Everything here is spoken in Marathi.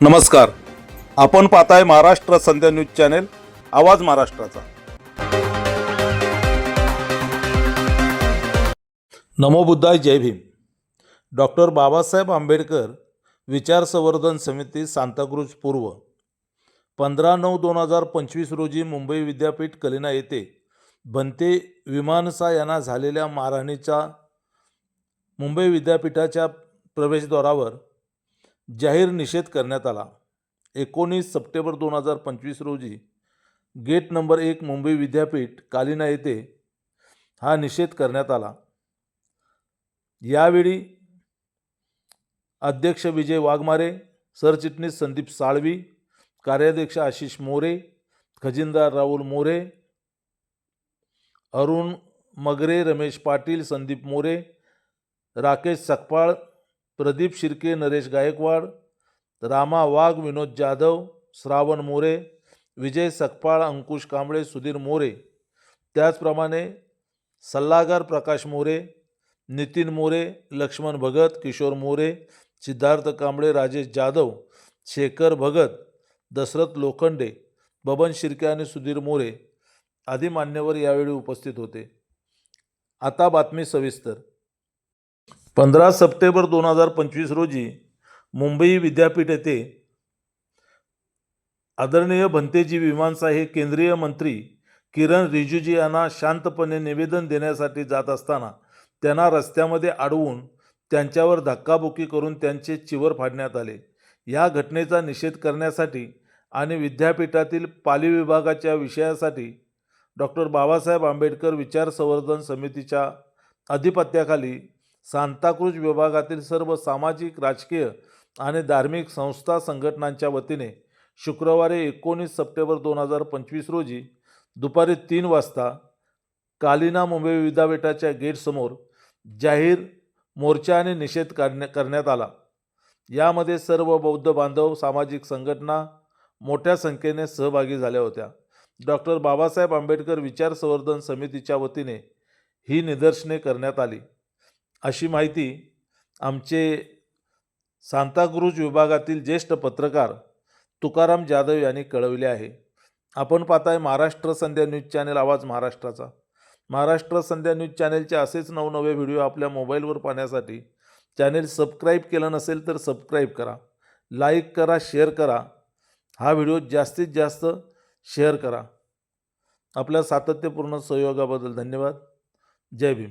नमस्कार. आपण पाहताय महाराष्ट्र संध्या न्यूज चॅनेल आवाज महाराष्ट्राचा. नमो बुद्धाय जय भीम. डॉक्टर बाबासाहेब आंबेडकर विचार संवर्धन समिती सांताक्रूज पूर्व. पंधरा नऊ दोन हजार पंचवीस रोजी मुंबई विद्यापीठ कलिना येथे बनते विमानसा यांना झालेल्या मारहाणीचा मुंबई विद्यापीठाच्या प्रवेशद्वारावर जाहीर निषेध करण्यात आला. एकोणीस सप्टेंबर दोन हजार पंचवीस रोजी गेट नंबर एक मुंबई विद्यापीठ कालिना येथे हा निषेध करण्यात आला. यावेळी अध्यक्ष विजय वाघमारे सरचिटणीस संदीप साळवी कार्याध्यक्ष आशिष मोरे खजिनदार राहुल मोरे अरुण मगरे रमेश पाटील संदीप मोरे राकेश सकपाळ प्रदीप शिर्के नरेश गायकवाड रामा वाघ विनोद जाधव श्रावण मोरे विजय सकपाळ अंकुश कांबळे सुधीर मोरे. त्याचप्रमाणे सल्लागार प्रकाश मोरे नितीन मोरे लक्ष्मण भगत किशोर मोरे सिद्धार्थ कांबळे राजेश जाधव शेखर भगत दशरथ लोखंडे बबन शिर्के आणि सुधीर मोरे आदी मान्यवर यावेळी उपस्थित होते. आता बातमी सविस्तर. पंधरा सप्टेंबर दोन हजार पंचवीस रोजी मुंबई विद्यापीठ येथे आदरणीय भंतेजी विमानसा हे केंद्रीय मंत्री किरण रिजिजू यांना शांतपणे निवेदन देण्यासाठी जात असताना त्यांना रस्त्यामध्ये अडवून त्यांच्यावर धक्काबुक्की करून त्यांचे चिवर फाडण्यात आले. या घटनेचा निषेध करण्यासाठी आणि विद्यापीठातील पाली विभागाच्या विषयासाठी डॉक्टर बाबासाहेब आंबेडकर विचार संवर्धन समितीच्या अधिपत्याखाली सांताक्रूज विभागातील सर्व सामाजिक राजकीय आणि धार्मिक संस्था संघटनांच्या वतीने शुक्रवारी एकोणीस सप्टेंबर दोन हजार पंचवीस रोजी दुपारी तीन वाजता कालिना मुंबई विद्यापीठाच्या गेटसमोर जाहीर मोर्चा आणि निषेध करण्या करण्यात आला. यामध्ये सर्व बौद्ध बांधव सामाजिक संघटना मोठ्या संख्येने सहभागी झाल्या होत्या. डॉक्टर बाबासाहेब आंबेडकर विचार संवर्धन समितीच्या वतीने ही निदर्शने करण्यात आली. अशी माहिती आमचे सांताक्रूज विभागातील ज्येष्ठ पत्रकार तुकाराम जाधव यांनी कळविले आहे. आपण पाहताय महाराष्ट्र संध्या न्यूज चॅनेल आवाज महाराष्ट्राचा. महाराष्ट्र संध्या न्यूज चॅनेलचे असेच नवनवे व्हिडिओ आपल्या मोबाईलवर पाहण्यासाठी चॅनेल सबस्क्राईब केलं नसेल तर सबस्क्राईब करा. लाईक करा शेअर करा. हा व्हिडिओ जास्तीत जास्त शेअर करा. आपल्या सातत्यपूर्ण सहयोगाबद्दल धन्यवाद. जय भीम.